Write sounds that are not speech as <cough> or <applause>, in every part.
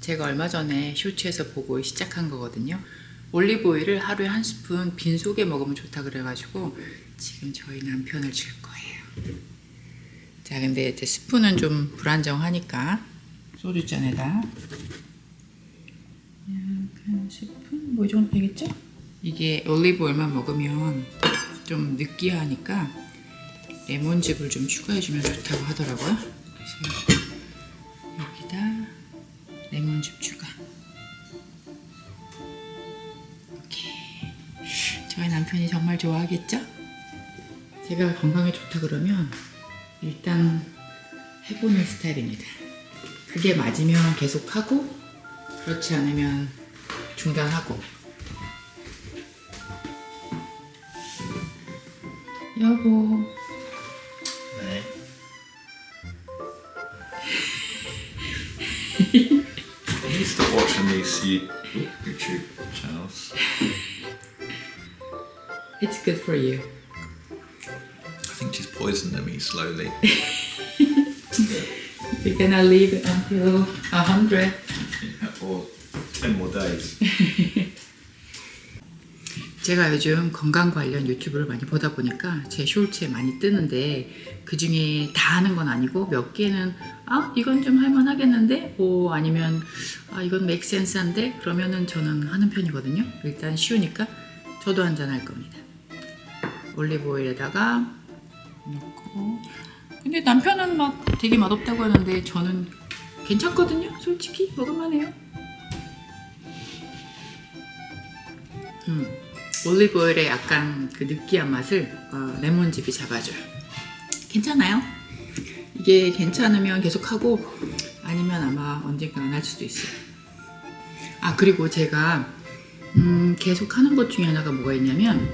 제가 얼마 전에 쇼츠에서 보고 시작한 거거든요. 올리브 오일을 하루에 한 스푼 빈속에 먹으면 좋다 그래가지고 지금 저희 남편을 줄 거예요. 자, 근데 이제 스푼은 좀 불안정하니까 소주잔에다 약한 스푼 뭐이 정도 되겠죠? 이게 올리브 오일만 먹으면 좀 느끼하니까 레몬즙을 좀 추가해주면 좋다고 하더라고요. 저희 남편이 정말 좋아하겠죠? 제가 건강에 좋다 그러면 일단 해보는 스타일입니다. 그게 맞으면 계속하고 그렇지 않으면 중단하고 여보 네. <laughs> I need to stop watching these you- YouTube channels. It's good for you. I think she's poisoning me slowly. <laughs> We're gonna live until a hundred. Or 10 more days. <laughs> 제가 요즘 건강 관련 유튜브를 많이 보다 보니까 제 쇼츠에 많이 뜨는데 그 중에 다 하는 건 아니고 몇 개는 아 이건 좀 할만하겠는데? 오 아니면 아 이건 맥센스한데? 그러면은 저는 하는 편이거든요. 일단 쉬우니까 저도 한잔 할 겁니다 올리브 오일에다가 넣고 근데 남편은 막 되게 맛없다고 하는데 저는 괜찮거든요 솔직히 먹을만해요 음. 올리브 오일의 약간 그 느끼한 맛을 어, 레몬즙이 잡아줘요. 괜찮아요? 이게 괜찮으면 계속 하고 아니면 아마 언젠가 안 할 수도 있어요. 아 그리고 제가 음, 계속 하는 것 중에 하나가 뭐가 있냐면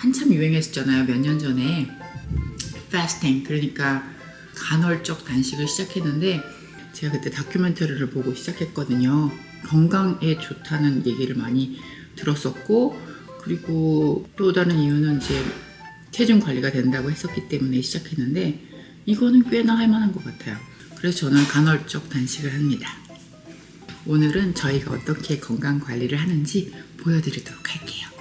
한참 유행했었잖아요. 몇 년 전에 패스팅 그러니까 간헐적 단식을 시작했는데 제가 그때 다큐멘터리를 보고 시작했거든요. 건강에 좋다는 얘기를 많이 들었었고 그리고 또 다른 이유는 이제 체중 관리가 된다고 했었기 때문에 시작했는데 이거는 꽤나 할 만한 것 같아요. 그래서 저는 간헐적 단식을 합니다. 오늘은 저희가 어떻게 건강 관리를 하는지 보여드리도록 할게요.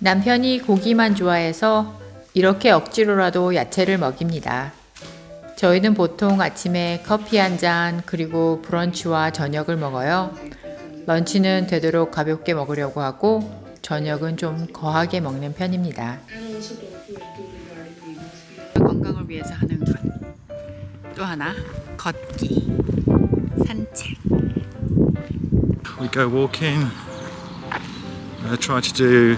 남편이 고기만 좋아해서 이렇게 억지로라도 야채를 먹입니다. 저희는 보통 아침에 커피 한 잔 그리고 브런치와 저녁을 먹어요. 런치는 되도록 가볍게 먹으려고 하고 저녁은 좀 거하게 먹는 편입니다. 건강을 위해서 하는 것. 또 하나 걷기, 산책. We go walking, uh, try to do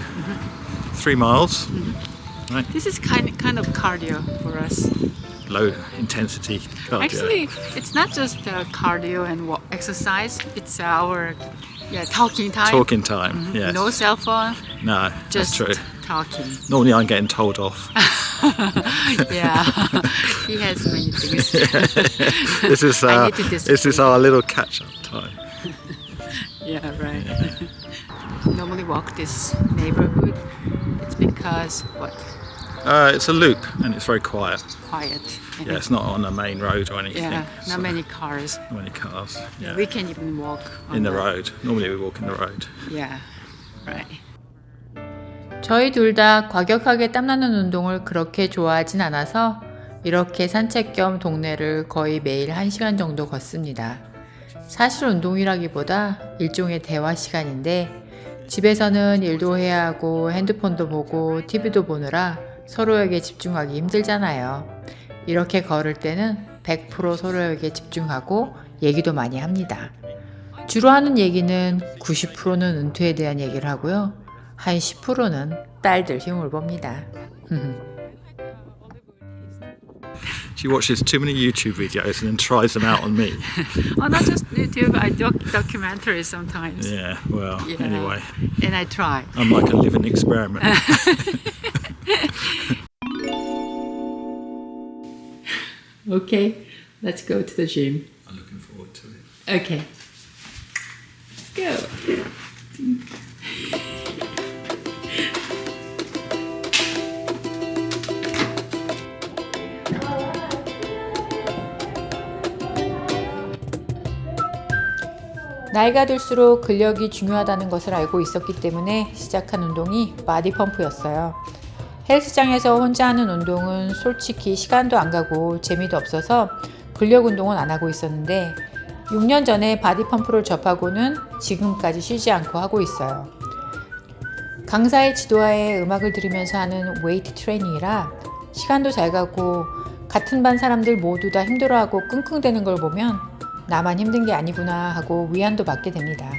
three miles, This is kind kind of cardio for us. low intensity cardio. Actually, it's not just uh, cardio and exercise. It's our yeah talking time. Talking time, yes. No cell phone. no, Just that's true. talking. Normally I'm getting told off. <laughs> Yeah, <laughs> he has many things. <laughs> this is uh, this is our little catch-up time. yeah, right. Normally walk this neighborhood. It's because what Uh, it's a loop and it's very quiet. quiet. Yeah, it's not on a main road or anything. Yeah, so not many cars. not many cars. Yeah. We can even walk in the road. Normally we walk in the road. Yeah, right. 저희 둘 다 과격하게 땀나는 운동을 그렇게 좋아하진 않아서 이렇게 산책 겸 동네를 거의 매일 1시간 정도 걷습니다. 사실 운동이라기보다 일종의 대화 시간인데 집에서는 일도 해야 하고 핸드폰도 보고 TV도 보느라 서로에게 집중하기 힘들잖아요. 이렇게 걸을 때는 100% 서로에게 집중하고 얘기도 많이 합니다. 주로 하는 얘기는 90%는 은퇴에 대한 얘기를 하고요. 한 10%는 딸들 힘을 봅니다. <laughs> She watches too many YouTube videos and then tries them out on me. <laughs> Oh, not just YouTube. I do documentaries sometimes. Yeah, well, Yeah. anyway, And I try. I'm like a living experiment. <laughs> Okay, let's go to the gym. I'm looking forward to it. Okay. 나이가 들수록 근력이 중요하다는 것을 알고 있었기 때문에 시작한 운동이 바디펌프였어요. 헬스장에서 혼자 하는 운동은 솔직히 시간도 안 가고 재미도 없어서 근력 운동은 안 하고 있었는데 6년 전에 바디펌프를 접하고는 지금까지 쉬지 않고 하고 있어요. 강사의 지도하에 음악을 들으면서 하는 웨이트 트레이닝이라 시간도 잘 가고 같은 반 사람들 모두 다 힘들어하고 끙끙대는 걸 보면 나만 힘든 게 아니구나 하고 위안도 받게 됩니다.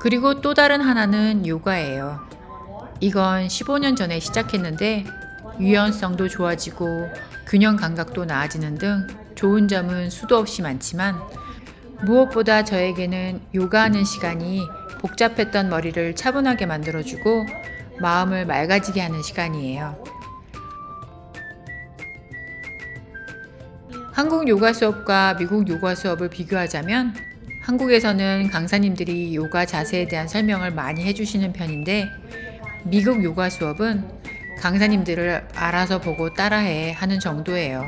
그리고 또 다른 하나는 요가예요. 이건 15년 전에 시작했는데 유연성도 좋아지고 균형 감각도 나아지는 등 좋은 점은 수도 없이 많지만 무엇보다 저에게는 요가하는 시간이 복잡했던 머리를 차분하게 만들어주고 마음을 맑아지게 하는 시간이에요. 한국 요가 수업과 미국 요가 수업을 비교하자면 한국에서는 강사님들이 요가 자세에 대한 설명을 많이 해주시는 편인데 미국 요가 수업은 강사님들을 알아서 보고 따라해 하는 정도예요.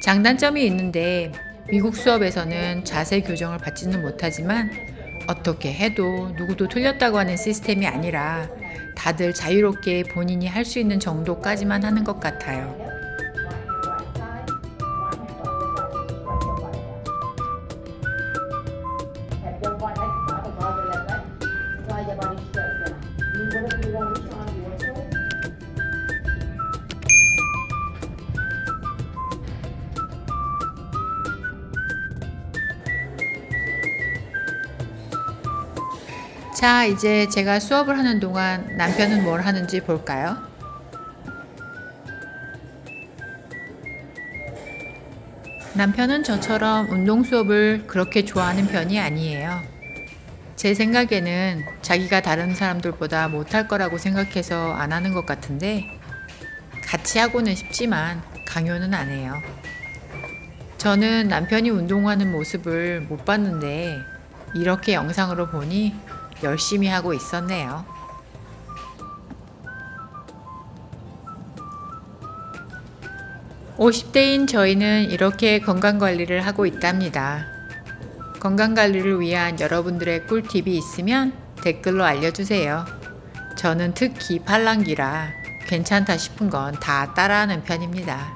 장단점이 있는데 미국 수업에서는 자세 교정을 받지는 못하지만 어떻게 해도 누구도 틀렸다고 하는 시스템이 아니라 다들 자유롭게 본인이 할 수 있는 정도까지만 하는 것 같아요. 자, 이제 제가 수업을 하는 동안 남편은 뭘 하는지 볼까요? 남편은 저처럼 운동 수업을 그렇게 좋아하는 편이 아니에요. 제 생각에는 자기가 다른 사람들보다 못할 거라고 생각해서 안 하는 것 같은데 같이 하고는 싶지만 강요는 안 해요. 저는 남편이 운동하는 모습을 못 봤는데 이렇게 영상으로 보니 열심히 하고 있었네요. 오십 대인 저희는 이렇게 건강 관리를 하고 있답니다. 건강 관리를 위한 여러분들의 꿀팁이 있으면 댓글로 알려주세요. 저는 특히 팔랑기라 괜찮다 싶은 건 다 따라하는 편입니다.